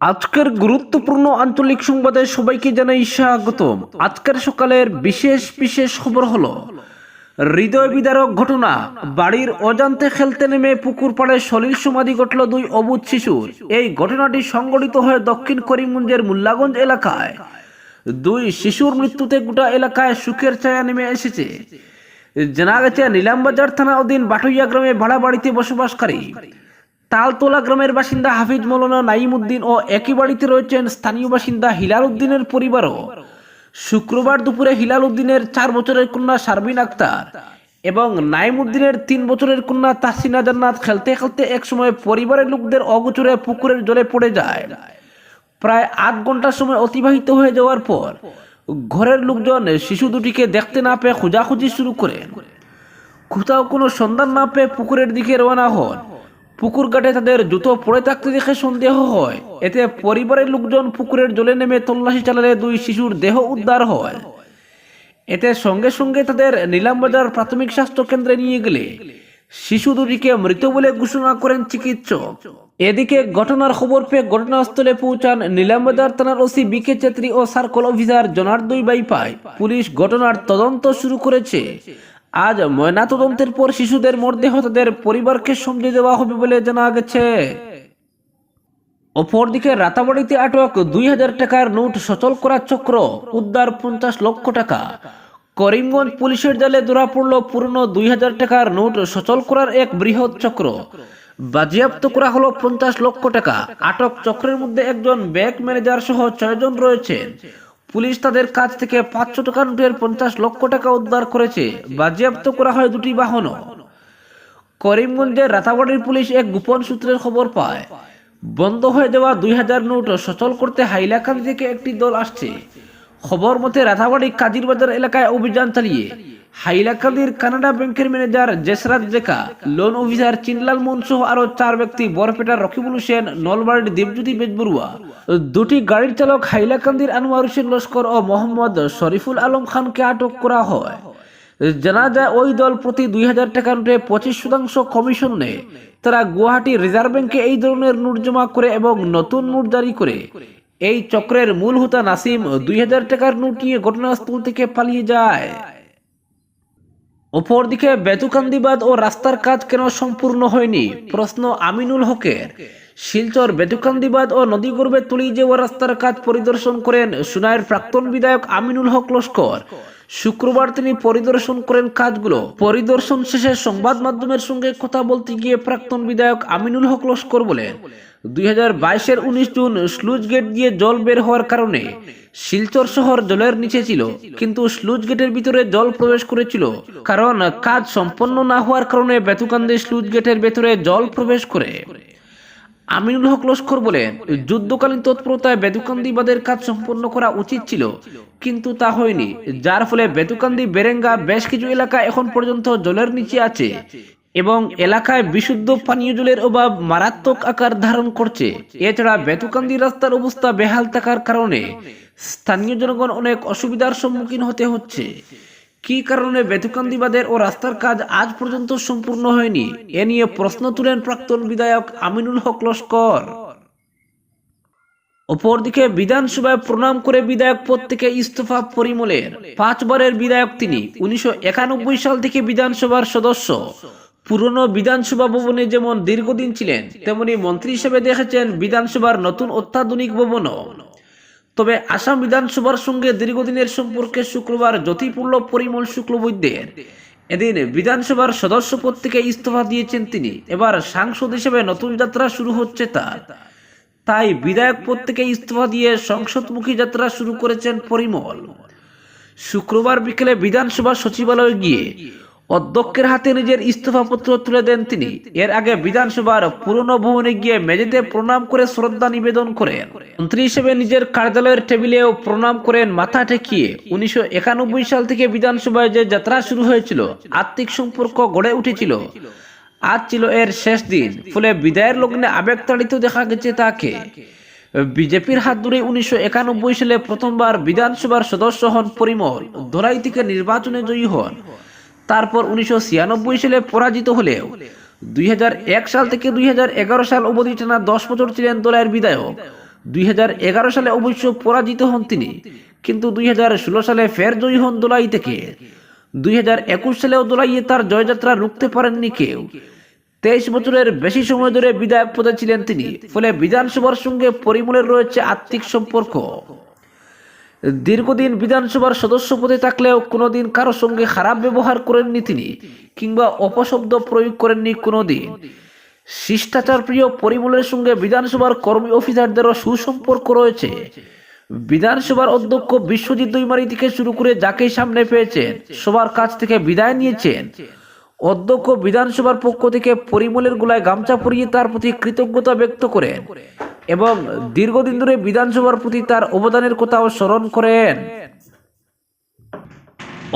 আজকের গুরুত্বপূর্ণ আঞ্চলিক সংবাদে সবাইকে জানাই স্বাগতম। আজকের সকালের বিশেষ বিশেষ খবর হলো, হৃদয় বিদারক ঘটনা। বাড়ির অজান্তে খেলতে নেমে পুকুর পাড়ে সলিল সমাধি ঘটল দুই অবুধ শিশুর। এই ঘটনাটি সংঘটিত হয়ে দক্ষিণ করিমগঞ্জের মুল্লাগঞ্জ এলাকায়। দুই শিশুর মৃত্যুতে গোটা এলাকায় সুখের ছায়া নেমে এসেছে। জানা গেছে, নিলামবাজার থানা অধীন বাটুইয়া গ্রামে ভাড়া বাড়িতে বসবাসকারী। তালতোলা গ্রামের বাসিন্দা হাফিজ মৌলানা নাইম উদ্দিন ও একই বাড়িতে রয়েছেন স্থানীয় বাসিন্দা হিলাল উদ্দিনের পরিবারও। শুক্রবার দুপুরে হিলাল উদ্দিনের চার বছরের কন্যা শারবিন আক্তার এবং নাইম উদ্দিনের তিন বছরের কন্যা তাসিনা জান্নাত খেলতে খেলতে একসময় পরিবারের লোকদের অগোচরে পুকুরের জলে পড়ে যায়। প্রায় আধ ঘণ্টার সময় অতিবাহিত হয়ে যাওয়ার পর ঘরের লোকজন শিশু দুটিকে দেখতে না পেয়ে খোঁজাখুঁজি শুরু করেন। কোথাও কোনো সন্ধান না পেয়ে পুকুরের দিকে রওনা হন। পুকুর ঘাটে তাদের জুতো পড়ে থাকতে দেখে সন্দেহ হয়। এতে পরিবারের লোকজন পুকুরের জলে নেমে তল্লাশি চালালে দুই শিশুর দেহ উদ্ধার হয়। এতে সঙ্গে সঙ্গে তাদের নিলামবাজার প্রাথমিক স্বাস্থ্য কেন্দ্রে নিয়ে গেলে। শিশু দুটিকে মৃত বলে ঘোষণা করেন চিকিৎসক। এদিকে ঘটনার খবর পেয়ে ঘটনাস্থলে পৌঁছান নিলামবাজার থানার ওসি বিকে চেত্রী ও circle officer Janardoi Baipai. Police ঘটনার তদন্ত শুরু করেছে। আজ ময়না তদন্তের পর শিশুদের মরদেহ তাদের পরিবারকে সমঝে দেওয়া হবে বলে জানা গেছে। অপরদিকে রাতাবাড়িতে আটক দুই হাজার টাকার নোট সচল করা চক্র উদ্ধার পঞ্চাশ লক্ষ টাকা। করিমগঞ্জ পুলিশের জালে ধরা পড়ল পুরনো দুই হাজার টাকার নোট সচল করার এক বৃহৎ চক্র। বাজেয়াপ্ত করা হলো পঞ্চাশ লক্ষ টাকা। আটক চক্রের মধ্যে একজন ব্যাংক ম্যানেজার সহ ছয়জন রয়েছেন। পুলিশ তাদের কাছ থেকে পাঁচশো টাকা নোটের পঞ্চাশ লক্ষ টাকা উদ্ধার করেছে। বাজেয়াপ্ত করা হয় দুটি বাহনও। করিমগঞ্জের রাতাবাড়ির পুলিশ এক গোপন সূত্রের খবর পায়, বন্ধ হয়ে দেওয়া দুই হাজার নোট সচল করতে হাইলাকান্দি থেকে একটি দল আসছে। খবর মতে রাতাবাড়ি কাজিরবাজার এলাকায় অভিযান চালিয়ে হাইলাকান্দির কানাডা ব্যাংকের manager Jesraj Jeka, loan officer Chinlal Mun সহ আরও চার ব্যক্তি, বরপেটার রকিবুল হোসেন, নলবাড়ির দেবজ্যোতি বেজবরুয়া। দুটি গাড়ির চালক হাইলাকান্দির আনোয়ার হোসেন লস্কর ও মোহাম্মদ শরীফুল আলম খানকে আটক করা হয়। জানা যায় ওই দল প্রতি দুই হাজার টাকা নোটে পঁচিশ শতাংশ কমিশন নেয়। তারা গুয়াহাটি রিজার্ভ ব্যাংকে এই ধরনের নোট জমা করে এবং নতুন নোট জারি করে। এই চক্রের মূল হোতা নাসিম দুই হাজার টাকার নোট নিয়ে ঘটনাস্থল থেকে পালিয়ে যায়। অপরদিকে বেতুকান্দিবাদ ও রাস্তার কাজ কেন সম্পূর্ণ হয়নি? প্রশ্ন আমিনুল হকের। শিলচর বেতুকান্দিবাদ ও নদীগর্বে তুলি যে রাস্তার কাজ পরিদর্শন করেন সুনায়ের প্রাক্তন বিধায়ক আমিনুল হক লস্কর। শুক্রবার তিনি পরিদর্শন করেন কাজগুলো। পরিদর্শন শেষে সংবাদ মাধ্যমের সঙ্গে কথা বলতে গিয়ে প্রাক্তন বিধায়ক আমিনুল হক লস্কর বলেন, দুই হাজার বাইশের উনিশ জুন স্লুজ গেট দিয়ে জল বের হওয়ার কারণে শিলচর শহর জলের নিচে ছিল, কিন্তু স্লুজ গেটের ভিতরে জল প্রবেশ করেছিল, কারণ কাজ সম্পন্ন না হওয়ার কারণে বেতুকান্দি স্লুজ গেটের ভেতরে জল প্রবেশ করে। আমিনুল হক লস্কর বলেন যুদ্ধকালীন তৎপরতায় বেতুকান্দি বাঁধের কাজ সম্পন্ন করা উচিত ছিল, কিন্তু তা হয়নি, যার ফলে বেতুকান্দি বেরেঙ্গা বেশ কিছু এলাকা এখন পর্যন্ত জলের নিচে আছে এবং এলাকায় বিশুদ্ধ পানীয় জলের অভাব মারাত্মক আকার ধারণ করছে। এছাড়া বেতুকান্দি রাস্তার অবস্থা বেহাল থাকার কারণে স্থানীয় জনগণ অনেক অসুবিধার সম্মুখীন হতে হচ্ছে। কি কারণে বেতুকান্দিবাদের ও রাস্তার কাজ আজ পর্যন্ত সম্পূর্ণ হয়নি? এ নিয়ে প্রশ্ন তুলেন প্রাক্তন বিধায়ক আমিনুল হক লস্কর। অপরদিকে বিধানসভায় প্রণাম করে বিধায়ক পদ থেকে ইস্তফা পরিমলের। পাঁচবারের বিধায়ক তিনি, উনিশশো একানব্বই সাল থেকে বিধানসভার সদস্য। পুরনো বিধানসভা ভবনে যেমন দীর্ঘদিন ছিলেন, তেমনি মন্ত্রী হিসেবে দেখেছেন বিধানসভার নতুন অত্যাধুনিক ভবনও। তবে আসাম বিধানসভার সঙ্গে দীর্ঘদিনের সম্পর্কে শুক্রবার জ্যোতিপূর্ণ পরিমল শুক্লবৈদ্যের। এদিন বিধানসভার সদস্য পদ থেকে ইস্তফা দিয়েছেন তিনি। এবার সাংসদ হিসেবে নতুন যাত্রা শুরু হচ্ছে তার। তাই বিধায়ক পদ থেকে ইস্তফা দিয়ে সংসদমুখী যাত্রা শুরু করেছেন পরিমল। শুক্রবার বিকেলে বিধানসভা সচিবালয়ে গিয়ে অধ্যক্ষের হাতে নিজের ইস্তফাপত্র তুলে দেন তিনি। এর আগে বিধানসভার পুরনো ভবনে গিয়ে মেঝেতে প্রণাম করে শ্রদ্ধা নিবেদন করেন। মন্ত্রী হিসেবে নিজের কার্যালয়ের টেবিলেও প্রণাম করেন মাথা ঠেকিয়ে। উনিশশো সাল থেকে বিধানসভায় যে যাত্রা শুরু হয়েছিল, আর্থিক সম্পর্ক গড়ে উঠেছিল। আজ ছিল এর শেষ দিন। ফলে বিদায়ের লগ্নে আবেগতাড়িত দেখা গেছে তাকে। বিজেপির হাত ধরে উনিশশো একানব্বই সালে প্রথমবার বিধানসভার সদস্য হন পরিমল। ধলাই থেকে নির্বাচনে জয়ী হন। তারপর উনিশশো ছিয়ানব্বই সালে পরাজিত হলেও দুই হাজার এক সাল থেকে দুই হাজার এগারো সাল অবধি টানা দশ বছর ছিলেন দলের বিধায়ক। দুই হাজার এগারো সালে অবশ্য পরাজিত হন তিনি, কিন্তু দুই হাজার ষোলো সালে ফের জয়ী হন দোলাই থেকে। দুই হাজার একুশ সালেও দোলাইয়ে তার জয়যাত্রা রুখতে পারেননি কেউ। তেইশ বছরের বেশি সময় ধরে বিধায়ক পদে ছিলেন তিনি, ফলে বিধানসভার সঙ্গে পরিমলের রয়েছে আর্থিক সম্পর্ক। দীর্ঘদিন বিধানসভার সদস্য পদে থাকলেও কোনোদিন কারও সঙ্গে খারাপ ব্যবহার করেননি তিনি, কিংবা অপশব্দ প্রয়োগ করেননি কোনোদিন। শিষ্টাচার প্রিয় পরিমলের সঙ্গে বিধানসভার কর্মী অফিসারদেরও সুসম্পর্ক রয়েছে। বিধানসভার অধ্যক্ষ বিশ্বজিৎ দৈমারি থেকে শুরু করে যাকেই সামনে পেয়েছেন, সবার কাছ থেকে বিদায় নিয়েছেন। অধ্যক্ষ বিধানসভার পক্ষ থেকে পরিমলের গোলায় গামছা পরিয়ে তার প্রতি কৃতজ্ঞতা ব্যক্ত করেন। এবং দীর্ঘদিন ধরে বিধানসভার প্রতি তার অবদানের কথাও স্মরণ করেন।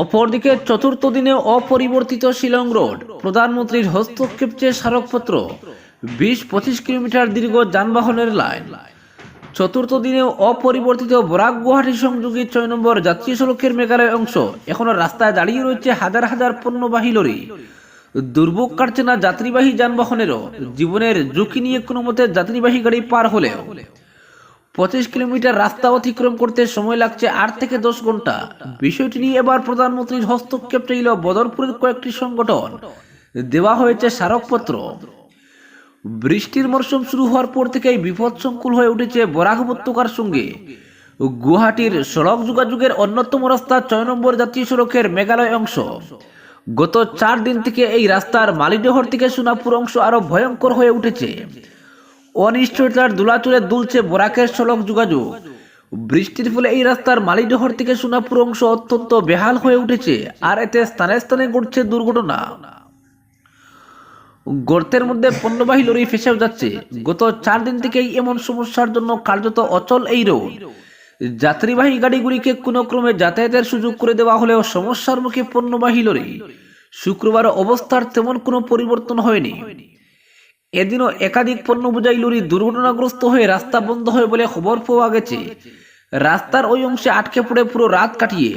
অপরদিকে চতুর্থ দিনে অপরিবর্তিত শিলং রোড, প্রধানমন্ত্রীর হস্তক্ষেপ চেয়ে স্মারকপত্র বিশ পঁচিশ কিলোমিটার দীর্ঘ যানবাহনের লাইন। চতুর্থ দিনে অপরিবর্তিত বরাক গুয়াহাটি সংযোগী ছয় নম্বর জাতীয় সড়কের মেঘালয় অংশ এখনও রাস্তায় দাঁড়িয়ে রয়েছে হাজার হাজার পণ্যবাহী লরি। দুর্ভোগ কাটছে না যাত্রীবাহী যানবাহনেরও। জীবনের ঝুঁকি নিয়ে কোনো মতে যাত্রীবাহী গাড়ি পার হলেও। পঁচিশ কিলোমিটার রাস্তা অতিক্রম করতে সময় লাগছে আট থেকে দশ ঘণ্টা। বিষয়টি নিয়ে এবার প্রধানমন্ত্রীর হস্তক্ষেপ চাইল বদরপুরের কয়েকটি সংগঠন। দেওয়া হয়েছে স্মারকপত্র। বৃষ্টির মরশুম শুরু হওয়ার পর থেকেই বিপদসংকুল হয়ে উঠেছে বরাক উপত্যকার সঙ্গে। গুয়াহাটির সড়ক যোগাযোগের অন্যতম রাস্তা ছয় নম্বর জাতীয় সড়কের মেঘালয় অংশ। গত চার দিন থেকে এই রাস্তার মালিডহর থেকে সোনাপুর অংশ আরও ভয়ঙ্কর হয়ে উঠেছে। অনিশ্চয়তার দোলাচলে দুলছে বরাকের সড়ক যোগাযোগ। বৃষ্টির ফলে এই রাস্তার মালিডহর থেকে সোনাপুর অংশ অত্যন্ত বেহাল হয়ে উঠেছে, আর এতে স্থানে স্থানে ঘটছে দুর্ঘটনা। গর্তের মধ্যে পণ্যবাহী লরি ফেসেও যাচ্ছে। গত চার দিন থেকেই এমন সমস্যার জন্য কার্যত অচল এই রোড। যাত্রীবাহী গাড়িগুলিকে কোনো ক্রমে যাতায়াতের সুযোগ করে দেওয়া হলেও সমস্যার মুখে পণ্যবাহী লরি শুক্রবার অবস্থার তেমন কোনো পরিবর্তন হয়নি। এদিনও একাধিক পণ্য বোঝাই লরি দুর্ঘটনাগ্রস্ত হয়ে রাস্তা বন্ধ হয় বলে খবর পাওয়া গেছে। রাস্তার ওই অংশে আটকে পড়ে পুরো রাত কাটিয়ে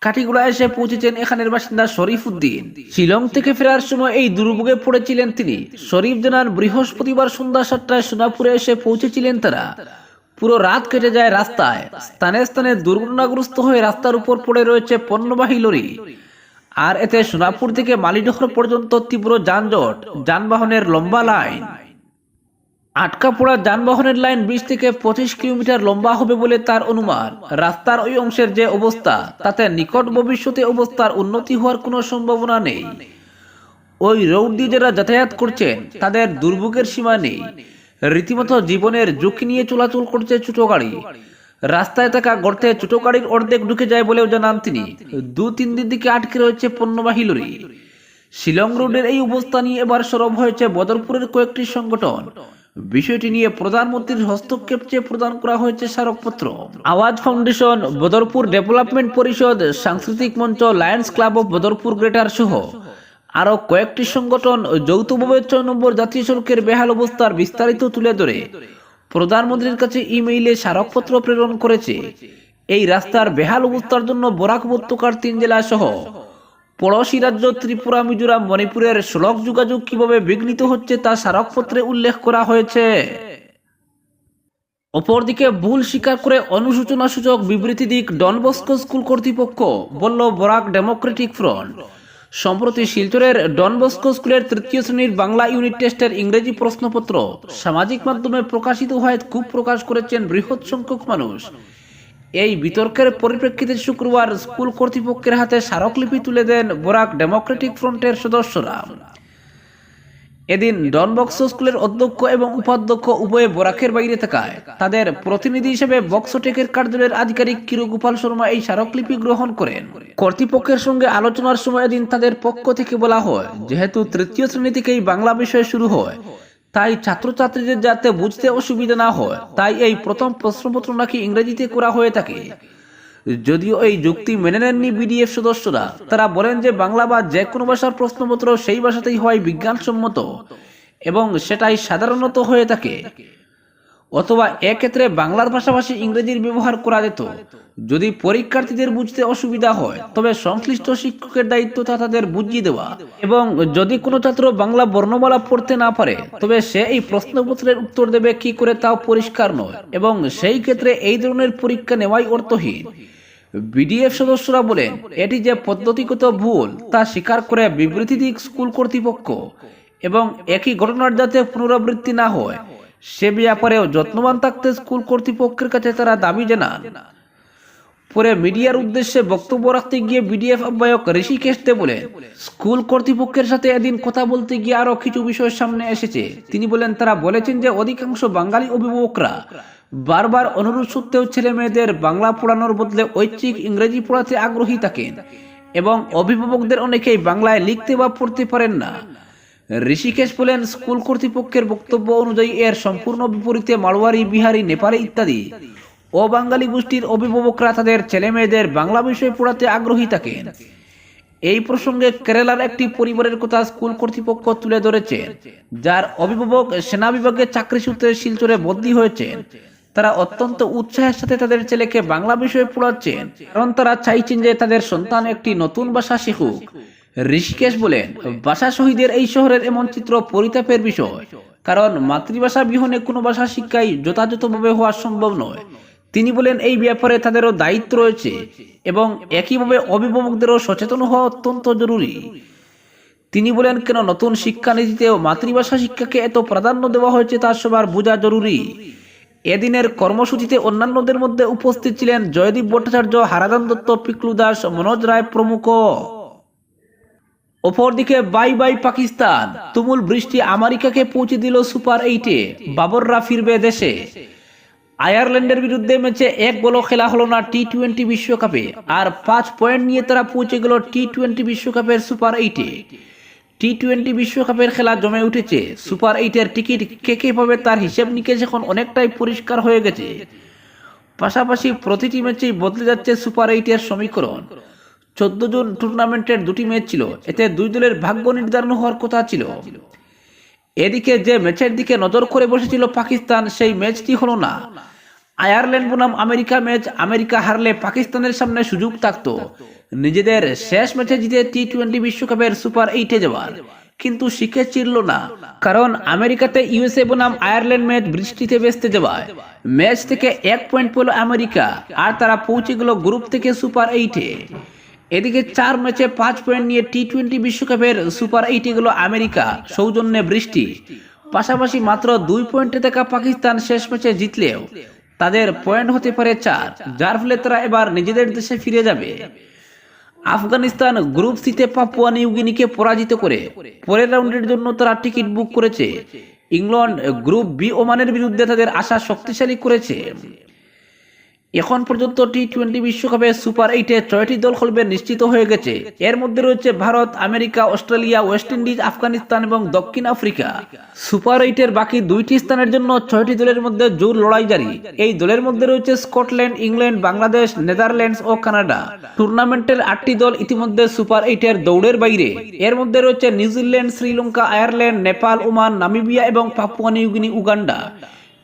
কাঠিগুড়া এসে পৌঁছেছেন এখানের বাসিন্দা শরীফ উদ্দিন শিলং থেকে ফেরার সময় এই দুর্ভোগে পড়েছিলেন তিনি। শরীফ জানান, বৃহস্পতিবার সন্ধ্যা সাতটায় সোনাপুরে এসে পৌঁছেছিলেন তারা। পুরো রাত কেটে যায় রাস্তায়। স্থানে স্থানে দুর্ঘটনাগ্রস্ত হয়ে রাস্তার উপর পড়ে রয়েছে পণ্যবাহী লরি। আর এতে সোনাপুর থেকে মালিডহর পর্যন্ত তীব্র যানজট, যানবাহনের লম্বা লাইন। আটকা পড়া যানবাহনের লাইন বিশ থেকে পঁচিশ কিলোমিটার লম্বা হবে বলে তার অনুমান। রাস্তার ওই অংশের যে অবস্থা, তাতে নিকট ভবিষ্যতে অবস্থার উন্নতি হওয়ার কোনো সম্ভাবনা নেই। ওই রোড দিয়ে যারা যাতায়াত করছেন, তাদের দুর্ভোগের সীমা নেই। রীতিমতো জীবনের ঝুঁকি নিয়ে চলাচল করছে ছোট গাড়ি। রাস্তায় থাকা গর্তে ছোট গাড়ির অর্ধেক ঢুকে যায় বলেও জানান তিনি। দু তিন দিন দিকে আটকে রয়েছে পণ্যবাহী লরি। শিলং রোডের এই অবস্থা নিয়ে এবার সরব হয়েছে বদরপুরের কয়েকটি সংগঠন। বিষয়টি নিয়ে প্রধানমন্ত্রীর হস্তক্ষেপ চেয়ে প্রদান করা হয়েছে স্মারকপত্র। আওয়াজ ফাউন্ডেশন, বদরপুর ডেভেলপমেন্ট পরিষদ, সাংস্কৃতিক মঞ্চ, lions club of Badarpur greater সহ আরও কয়েকটি সংগঠন যৌথভাবে ছয় নম্বর জাতীয় সড়কের বেহাল অবস্থার বিস্তারিত তুলে ধরে। প্রধানমন্ত্রীর কাছে ইমেইলে স্মারকপত্র প্রেরণ করেছে। এই রাস্তার বেহাল অবস্থার জন্য বরাক উপত্যকার তিন জেলা সহ পড়োশী রাজ্য ত্রিপুরা, মিজোরাম, মণিপুরের সড়ক যোগাযোগ কীভাবে বিঘ্নিত হচ্ছে তা স্মারকপত্রে উল্লেখ করা হয়েছে। অপরদিকে ভুল স্বীকার করে অনুসূচনা সূচক বিবৃতি দিক ডনবস্কো স্কুল কর্তৃপক্ষ, বলল বরাক ডেমোক্রেটিক ফ্রন্ট। সম্প্রতি শিলচরের ডনবস্কো স্কুলের তৃতীয় শ্রেণির বাংলা ইউনিট টেস্টের ইংরেজি প্রশ্নপত্র সামাজিক মাধ্যমে প্রকাশিত হওয়ায় খুব প্রকাশ করেছেন বৃহৎ সংখ্যক মানুষ। এই বিতর্কের পরিপ্রেক্ষিতে শুক্রবার স্কুল কর্তৃপক্ষের হাতে স্মারকলিপি তুলে দেন বরাক ডেমোক্রেটিক ফ্রন্টের সদস্যরা। এদিন ডনবক্সো স্কুলের অধ্যক্ষ এবং উপাধ্যক্ষ উভয়ে বরাকের বাইরে থাকায় তাদের প্রতিনিধি হিসেবে বক্সোটেকের কার্যালয়ের আধিকারিক কিরুগোপাল শর্মা এই স্মারকলিপি গ্রহণ করেন। কর্তৃপক্ষের সঙ্গে আলোচনার সময় এদিন তাদের পক্ষ থেকে বলা হয়, যেহেতু তৃতীয় শ্রেণি থেকেই বাংলা বিষয় শুরু হয়, তাই ছাত্রছাত্রীদের যাতে বুঝতে অসুবিধা না হয়, তাই এই প্রথম প্রশ্নপত্র নাকি ইংরেজিতে করা হয়ে থাকে। যদিও এই যুক্তি মেনে নেননি বিডিএফ সদস্যরা, তারা বলেন যে বাংলা বা যে কোনো ভাষার প্রশ্নপত্র সেই ভাষাতেই হয় বিজ্ঞানসম্মত এবং সেটাই সাধারণত হয়ে থাকে। অথবা এক্ষেত্রে বাংলার পাশাপাশি ইংরেজির ব্যবহার করা যেত। যদি পরীক্ষার্থীদের বুঝতে অসুবিধা হয়, তবে সংশ্লিষ্ট শিক্ষকের দায়িত্ব তা তাদের বুঝিয়ে দেওয়া এবং যদি কোনো ছাত্র বাংলা বর্ণমালা পড়তে না পারে, তবে সে এই প্রশ্নপত্রের উত্তর দেবে কি করে তাও পরিষ্কার নয় এবং সেই ক্ষেত্রে এই ধরনের পরীক্ষা নেওয়াই অর্থহীন। বিডিএফ সদস্যরা বলেন, এটি যে পদ্ধতিগত ভুল, তা স্বীকার করে বিবৃতি দিক স্কুল কর্তৃপক্ষ এবং একই ঘটনার যাতে পুনরাবৃত্তি না হয় সে ব্যাপারেও যত্নবান থাকতে স্কুল কর্তৃপক্ষের কাছে তারা দাবি জানান। পরে মিডিয়ার উদ্দেশ্যে বক্তব্য রাখতে গিয়ে বিডিএফ আহ্বায়ক ঋষিকেশ দে বলেন, স্কুল কর্তৃপক্ষের সাথে এদিন কথা বলতে গিয়ে আরও কিছু বিষয় সামনে এসেছে। তিনি বলেন, তারা বলেছেন যে অধিকাংশ বাঙালি অভিভাবকরা বারবার অনুরোধ সত্ত্বেও ছেলে মেয়েদের বাংলা পড়ানোর বদলে ঐচ্ছিক ইংরেজি পড়াতে আগ্রহী থাকেন এবং অভিভাবকদের অনেকেই বাংলায় লিখতে বা পড়তে পারেন না। ঋষিকেশ বলেন, স্কুল কর্তৃপক্ষের বক্তব্য অনুযায়ী এর সম্পূর্ণ বিপরীতে মারোয়ারি বিহারি, নেপালি ইত্যাদি অবাঙালি গোষ্ঠীর অভিভাবকরা তাদের ছেলে মেয়েদের বাংলা বিষয় পড়াতে আগ্রহী থাকেন। এই প্রসঙ্গে কেরালার একটি পরিবারের কথা স্কুল কর্তৃপক্ষ তুলে ধরেছেন যার অভিভাবক সেনা বিভাগের চাকরি সূত্রে শিলচরে বদলি হয়েছেন। তারা অত্যন্ত উৎসাহের সাথে তাদের ছেলেকে বাংলা বিষয়ে পড়াচ্ছেন, কারণ তারা চাইছেন যে তাদের সন্তান একটি নতুন ভাষা শিখুক। ঋষিকেশ বলেন ভাষা শহীদের এই শহরের এমন চিত্র পরিতাপের বিষয়। কারণ মাতৃভাষা বিহনে কোনো ভাষা শিক্ষাই যথাযথভাবে হওয়া সম্ভব নয়। তিনি বলেন, এই ব্যাপারে তাদেরও দায়িত্ব রয়েছে এবং একইভাবে অভিভাবকদেরও সচেতন হওয়া অত্যন্ত জরুরি। তিনি বলেন, কেন নতুন শিক্ষানীতিতেও মাতৃভাষা শিক্ষাকে এত প্রাধান্য দেওয়া হয়েছে তা সবার বোঝা জরুরি। এদিনের কর্মসূচিতে অন্যান্যদের মধ্যে উপস্থিত ছিলেন জয়দীপ ভট্টাচার্য হারাদান দত্ত, পিকলু দাস, মনোজ রায় প্রমুখ। অপরদিকে, বাই বাই পাকিস্তান। তুমুল বৃষ্টি আমেরিকাকে পৌঁছে দিল সুপার এইটে। বাবররা ফিরবে দেশে। আয়ারল্যান্ডের বিরুদ্ধে ম্যাচে এক বলও খেলা হলো না টি টোয়েন্টি বিশ্বকাপে। আর পাঁচ পয়েন্ট নিয়ে তারা পৌঁছে গেল টি টোয়েন্টি বিশ্বকাপের সুপার এইটে। টি টোয়েন্টি বিশ্বকাপের খেলা জমে উঠেছে। সুপার এইটের টিকিট কে কে পাবে তার হিসেব নিকেশ এখন অনেকটাই পরিষ্কার হয়ে গেছে। পাশাপাশি প্রতিটি ম্যাচেই বদলে যাচ্ছে সুপার এইটের সমীকরণ। চোদ্দ জন টুর্নামেন্টের দুটি ম্যাচ ছিল। এতে দুই দলের ভাগ্য নির্ধারণ হওয়ার কথা ছিল। এদিকে যে ম্যাচের দিকে নজর করে বসেছিল পাকিস্তান, সেই ম্যাচটি হলো না। আয়ারল্যান্ড বনাম আমেরিকা ম্যাচ, আমেরিকা হারলে পাকিস্তানের সামনে সুযোগ থাকত। নিজেদের শেষ ম্যাচে জিতে টি টোয়েন্টি বিশ্বকাপের সুপার এইটে যাওয়ার। কিন্তু শিখে চিরল না, কারণ আমেরিকাতে ইউএসএ বনাম আয়ারল্যান্ড ম্যাচ বৃষ্টিতে বেসতে যাওয়ায়। ম্যাচ থেকে এক পয়েন্ট পেল আমেরিকা, আর তারা পৌঁছে গেল গ্রুপ থেকে সুপার এইটে এদিকে চার ম্যাচে পাঁচ পয়েন্ট নিয়ে টি টোয়েন্টি বিশ্বকাপের সুপার এইটে গেল আমেরিকা, সৌজন্যে বৃষ্টি। পাশাপাশি মাত্র দুই পয়েন্টে থাকা পাকিস্তান শেষ ম্যাচে জিতলেও তাদের পয়েন্ট হতে পারে চার, যার ফলে তারা এবার নিজেদের দেশে ফিরে যাবে। আফগানিস্তান গ্রুপ সিতে পাপুয়া নিউগিনিকে পরাজিত করে পরের রাউন্ডের জন্য তারা টিকিট বুক করেছে। ইংল্যান্ড গ্রুপ বি ওমানের বিরুদ্ধে তাদের আশা শক্তিশালী করেছে। এখন পর্যন্ত টি টোয়েন্টি বিশ্বকাপে সুপার এইটে ছয়টি দল খেলবে নিশ্চিত হয়ে গেছে। এর মধ্যে রয়েছে Bharat, America, Australia, West Indies, Afghanistan এবং দক্ষিণ আফ্রিকা। সুপার এইটের বাকি দুইটি স্থানের জন্য ছয়টি দলের মধ্যে জোর লড়াই জারি। এই দলের মধ্যে রয়েছে স্কটল্যান্ড, ইংল্যান্ড, বাংলাদেশ, নেদারল্যান্ডস ও কানাডা। টুর্নামেন্টের আটটি দল ইতিমধ্যে সুপার এইটের দৌড়ের বাইরে। এর মধ্যে রয়েছে New Zealand, Sri Lanka, Ireland, Nepal, Oman, Namibia এবং Papua New Guinea Uganda.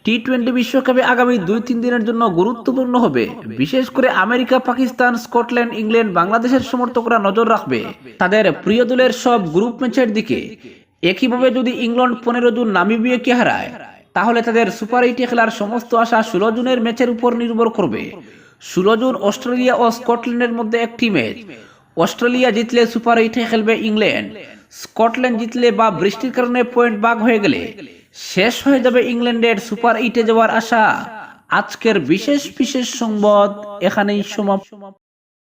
T twenty বিশ্বকাপে আগামী দুই তিন দিনের জন্য গুরুত্বপূর্ণ হবে। বিশেষ করে আমেরিকা, পাকিস্তান, স্কটল্যান্ড, ইংল্যান্ড, বাংলাদেশের সমর্থকরা নজর রাখবে তাদের প্রিয় দলের সব গ্রুপ ম্যাচের দিকে। একইভাবে যদি ইংল্যান্ড পনেরো জুন নামিবিয়াকে হারায়, তাহলে তাদের সুপার এইটে খেলার সমস্ত আশা ষোলো জুনের ম্যাচের উপর নির্ভর করবে। ষোলো জুন অস্ট্রেলিয়া ও স্কটল্যান্ডের মধ্যে একটি ম্যাচ। অস্ট্রেলিয়া জিতলে সুপার এইটে খেলবে ইংল্যান্ড, স্কটল্যান্ড জিতলে বা বৃষ্টির কারণে পয়েন্ট বাগ হয়ে গেলে। শেষ হয়ে যাবে ইংল্যান্ডের সুপার এইটে যাওয়ার আশা। আজকের বিশেষ বিশেষ সংবাদ এখানেই সমাপ্ত।